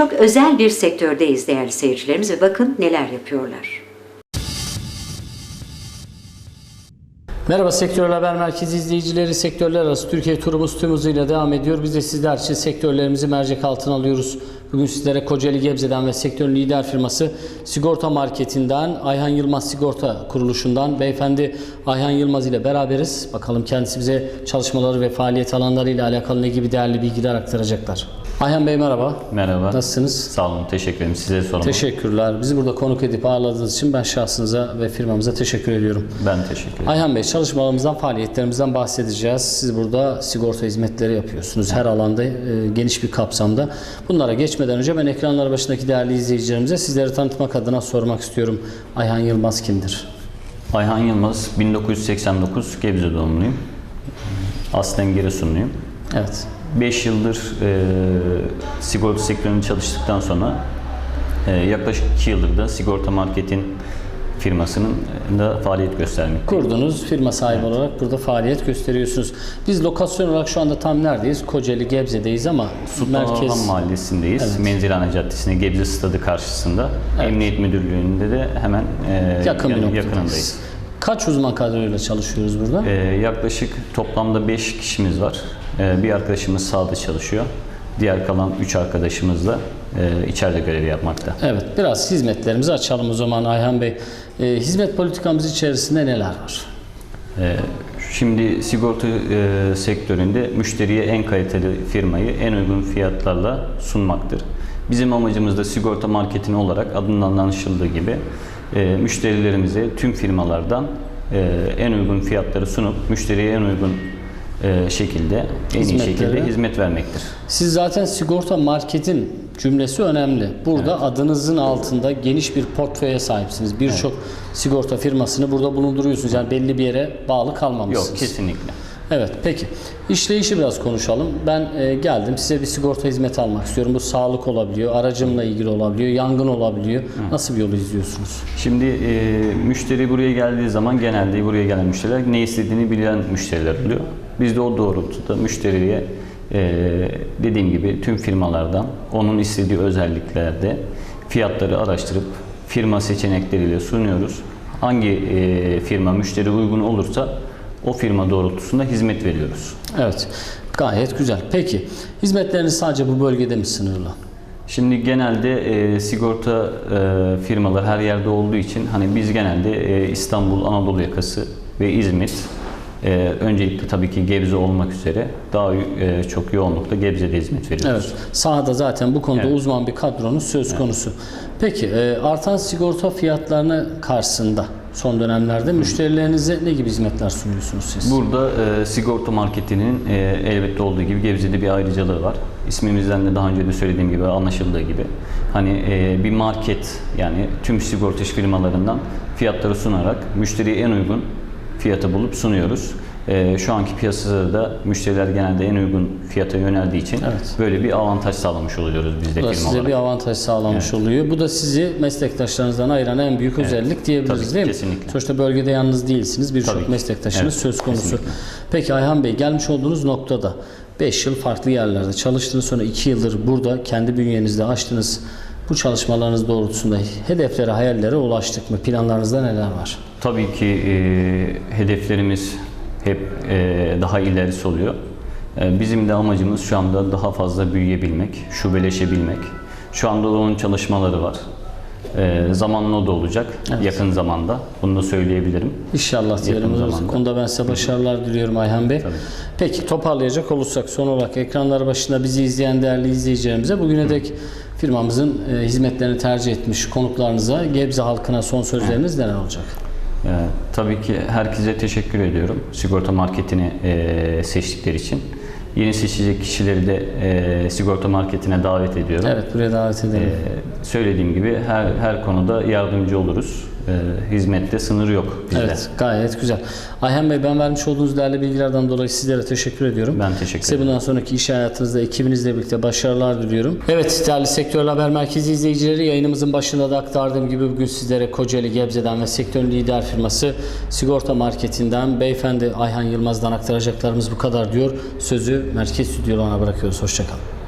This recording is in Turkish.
Çok özel bir sektördeyiz değerli seyircilerimiz ve bakın neler yapıyorlar. Merhaba Sektörler Haber Merkezi izleyicileri. Sektörler arası Türkiye turumuz tüm hızıyla devam ediyor. Biz de sizler için sektörlerimizi mercek altına alıyoruz. Bugün sizlere Kocaeli Gebze'den ve sektörün lider firması Sigorta Marketi'nden Ayhan Yılmaz Sigorta Kuruluşu'ndan beyefendi Ayhan Yılmaz ile beraberiz. Bakalım kendisi bize çalışmaları ve faaliyet alanları ile alakalı ne gibi değerli bilgiler aktaracaklar. Ayhan Bey merhaba. Merhaba. Nasılsınız? Sağ olun, teşekkür ederim. Size sorumlu. Teşekkürler. Bizi burada konuk edip ağırladığınız için ben şahsınıza ve firmamıza teşekkür ediyorum. Ben teşekkür ederim. Ayhan Bey çalışmalarımızdan, faaliyetlerimizden bahsedeceğiz. Siz burada sigorta hizmetleri yapıyorsunuz. Her alanda e, geniş bir kapsamda. Bunlara geçmeden önce ben ekranlar başındaki değerli izleyicilerimize sizleri tanıtmak adına sormak istiyorum. Ayhan Yılmaz kimdir? Ayhan Yılmaz, 1989 Gebze doğumluyum. Aslen Giresunluyum. Evet. 5 yıldır e, sigorta sektöründe çalıştıktan sonra e, yaklaşık 2 yıldır da sigorta marketin firmasının da faaliyet göstermekteyim. Kurdunuz, firma sahibi olarak burada faaliyet gösteriyorsunuz. Biz lokasyon olarak şu anda tam neredeyiz? Kocaeli, Gebze'deyiz ama Sultanahmet merkez... Mahallesindeyiz. Evet. Menzilhane Caddesi'nde Gebze Stadı karşısında. Evet. Emniyet Müdürlüğü'nde de hemen e, Yakın bir yakınındayız. Kaç uzman kadroyla çalışıyoruz burada? Ee, yaklaşık toplamda 5 kişimiz var. Ee, bir arkadaşımız sahada çalışıyor. Diğer kalan 3 arkadaşımız da e, içeride görev yapmakta. Evet, biraz hizmetlerimizi açalım o zaman Ayhan Bey. Ee, hizmet politikamız içerisinde neler var? Ee, şimdi sigorta e, sektöründe müşteriye en kaliteli firmayı en uygun fiyatlarla sunmaktır. Bizim amacımız da sigorta marketin olarak adından anlaşıldığı gibi e, müşterilerimize tüm firmalardan e, en uygun fiyatları sunup müşteriye en uygun e, şekilde, en iyi şekilde hizmet vermektir. Siz zaten sigorta marketin cümlesi önemli. Burada adınızın altında geniş bir portföye sahipsiniz. Birçok sigorta firmasını burada bulunduruyorsunuz. Yani belli bir yere bağlı kalmamışsınız. Yok kesinlikle. Evet peki. İşleyişi biraz konuşalım. Ben e, geldim size bir sigorta hizmeti almak istiyorum. Bu sağlık olabiliyor, aracımla ilgili olabiliyor, yangın olabiliyor. Nasıl bir yolu izliyorsunuz? Şimdi e, müşteri buraya geldiği zaman genelde buraya gelen müşteriler ne istediğini bilen müşteriler oluyor. Biz de o doğrultuda müşteriye e, dediğim gibi tüm firmalardan onun istediği özelliklerde fiyatları araştırıp firma seçenekleriyle sunuyoruz. Hangi e, firma müşteri uygun olursa o firma doğrultusunda hizmet veriyoruz. Evet. Gayet güzel. Peki hizmetleriniz sadece bu bölgede mi sınırlı? Şimdi genelde e, sigorta e, firmalar her yerde olduğu için hani biz genelde e, İstanbul, Anadolu yakası ve İzmit e, öncelikle tabii ki Gebze olmak üzere daha e, çok yoğunlukla Gebze'de hizmet veriyoruz. Evet. Sahada zaten bu konuda Evet. uzman bir kadronuz söz konusu. Peki e, artan sigorta fiyatlarına karşısında son dönemlerde müşterilerinize ne gibi hizmetler sunuyorsunuz siz? Burada e, sigorta marketinin e, elbette olduğu gibi Gebze'de bir ayrıcalığı var. İsmimizden de daha önce de söylediğim gibi anlaşıldığı gibi hani e, bir market yani tüm sigorta iş firmalarından fiyatları sunarak müşteriye en uygun fiyatı bulup sunuyoruz. E, şu anki piyasada da müşteriler genelde en uygun fiyata yöneldiği için Evet. böyle bir avantaj sağlamış oluyoruz biz de firma size olarak. bir avantaj sağlamış oluyor. Bu da sizi meslektaşlarınızdan ayıran en büyük özellik diyebiliriz Tabii, değil mi? kesinlikle. Sonuçta bölgede yalnız değilsiniz. Birçok meslektaşınız Evet, söz konusu. kesinlikle. Peki Ayhan Bey gelmiş olduğunuz noktada 5 yıl farklı yerlerde çalıştınız sonra 2 yıldır burada kendi bünyenizde açtınız. Bu çalışmalarınız doğrultusunda hedeflere, hayallere ulaştık mı? Planlarınızda neler var? Tabii ki e, hedeflerimiz hep e, daha ilerisi oluyor. E, bizim de amacımız şu anda daha fazla büyüyebilmek, şubeleşebilmek. Şu anda da onun çalışmaları var. E, zamanla o da olacak yakın zamanda. Bunu da söyleyebilirim. İnşallah diyelim. Zamanda. konuda ben size başarılar diliyorum Ayhan Bey. Peki toparlayacak olursak son olarak ekranlar başında bizi izleyen değerli izleyicilerimize bugüne dek firmamızın e, hizmetlerini tercih etmiş konuklarınıza, Gebze halkına son sözleriniz neler olacak? E, tabii ki herkese teşekkür ediyorum sigorta marketini e, seçtikleri için. Yeni seçecek kişileri de e, sigorta marketine davet ediyorum. Evet buraya davet edelim. Ee, söylediğim gibi her her konuda yardımcı oluruz. Ee, hizmette sınırı yok bizde. Evet gayet güzel. Ayhan Bey ben vermiş olduğunuz değerli bilgilerden dolayı sizlere teşekkür ediyorum. Ben teşekkür Size ederim. bundan sonraki iş hayatınızda ekibinizle birlikte başarılar diliyorum. Evet değerli Sektör Haber Merkezi izleyicileri yayınımızın başında da aktardığım gibi bugün sizlere Kocaeli Gebze'den ve sektörün lider firması Sigorta Marketi'nden beyefendi Ayhan Yılmaz'dan aktaracaklarımız bu kadar diyor. Sözü merkez stüdyolarına bırakıyoruz. Hoşçakalın.